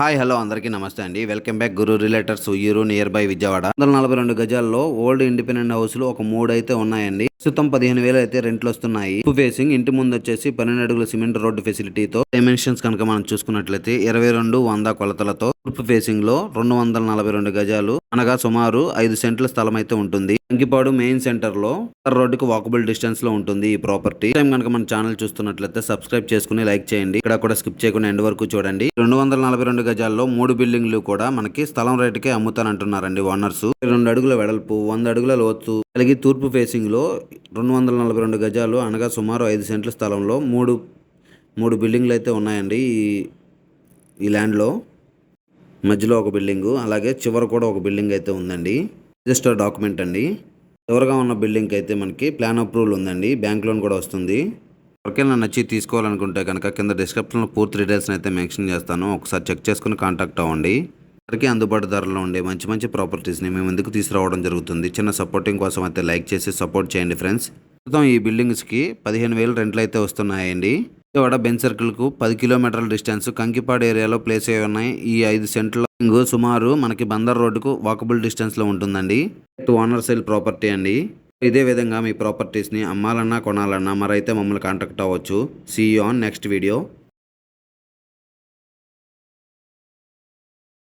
Hi hello అందరికీ నమస్తే అండి. Welcome back Guru realtors Vuyyuru nearby Vijayawada. వందల నలభై రెండు గజాల్లో ఓల్డ్ ఇండిపెండెంట్ హౌస్లు ఒక మూడు అయితే ఉన్నాయండి. ప్రస్తుతం పదిహేను వేలు అయితే రెంట్లు వస్తున్నాయి. ఫేసింగ్ ఇంటి ముందు వచ్చేసి పన్నెండు అడుగుల సిమెంట్ రోడ్డు ఫెసిలిటీతో డైమెన్షన్స్ కనుక మనం చూసుకున్నట్లయితే ఇరవై రెండు వంద కొలతలతో తూర్పు ఫేసింగ్లో రెండు వందల నలభై రెండు గజాలు అనగా సుమారు ఐదు సెంట్ల స్థలం అయితే ఉంటుంది. అంకిపాడు మెయిన్ సెంటర్లో రోడ్డుకు వాకబుల్ డిస్టెన్స్లో ఉంటుంది ఈ ప్రాపర్టీ. టైం కనుక మన ఛానల్ చూస్తున్నట్లయితే సబ్స్క్రైబ్ చేసుకుని లైక్ చేయండి. ఇక్కడ కూడా స్కిప్ చేయకుండా ఎండ్ వరకు చూడండి. రెండు వందల నలభై రెండు గజాల్లో మూడు బిల్డింగ్లు కూడా మనకి స్థలం రేటుకే అమ్ముతానంటున్నారండి ఓనర్స్. రెండు అడుగుల వెడల్పు వంద అడుగుల లోతు అలాగే తూర్పు ఫేసింగ్లో రెండు వందల నలభై రెండు గజాలు అనగా సుమారు ఐదు సెంట్ల స్థలంలో మూడు మూడు బిల్డింగ్లు అయితే ఉన్నాయండి ఈ ఈ ల్యాండ్లో. మధ్యలో ఒక బిల్డింగు అలాగే చివర కూడా ఒక బిల్డింగ్ అయితే ఉందండి. రిజిస్టర్ డాక్యుమెంట్ అండి. చివరగా ఉన్న బిల్డింగ్కి అయితే మనకి ప్లాన్ అప్రూవల్ ఉందండి. బ్యాంక్ లోన్ కూడా వస్తుంది. ఎవరికైనా నచ్చి తీసుకోవాలనుకుంటే కనుక కింద డిస్క్రిప్షన్లో పూర్తి డీటెయిల్స్ అయితే మెన్షన్ చేస్తాను. ఒకసారి చెక్ చేసుకుని కాంటాక్ట్ అవ్వండి. అందరికీ అందుబాటు ధరలో ఉండే మంచి మంచి ప్రాపర్టీస్ని మేము ఎందుకు తీసుకురావడం జరుగుతుంది. చిన్న సపోర్టింగ్ కోసం అయితే లైక్ చేసి సపోర్ట్ చేయండి ఫ్రెండ్స్ ప్రస్తుతం ఈ బిల్డింగ్స్కి పదిహేను వేలు రెంట్లు అయితే వస్తున్నాయండి. విజయవాడ బెంచ్ సర్కిల్కు పది కిలోమీటర్ల డిస్టెన్స్ కంకిపాడు ఏరియాలో ప్లేస్ అయి ఉన్నాయి. ఈ ఐదు సెంట్ల సుమారు మనకి బందర్ రోడ్డుకు వాకబుల్ డిస్టెన్స్లో ఉంటుందండి. ఓనర్ సెల్ ప్రాపర్టీ అండి. ఇదే విధంగా మీ ప్రాపర్టీస్ని అమ్మాలన్నా కొనాలన్నా మరైతే మమ్మల్ని కాంటాక్ట్ అవ్వచ్చు. See on next video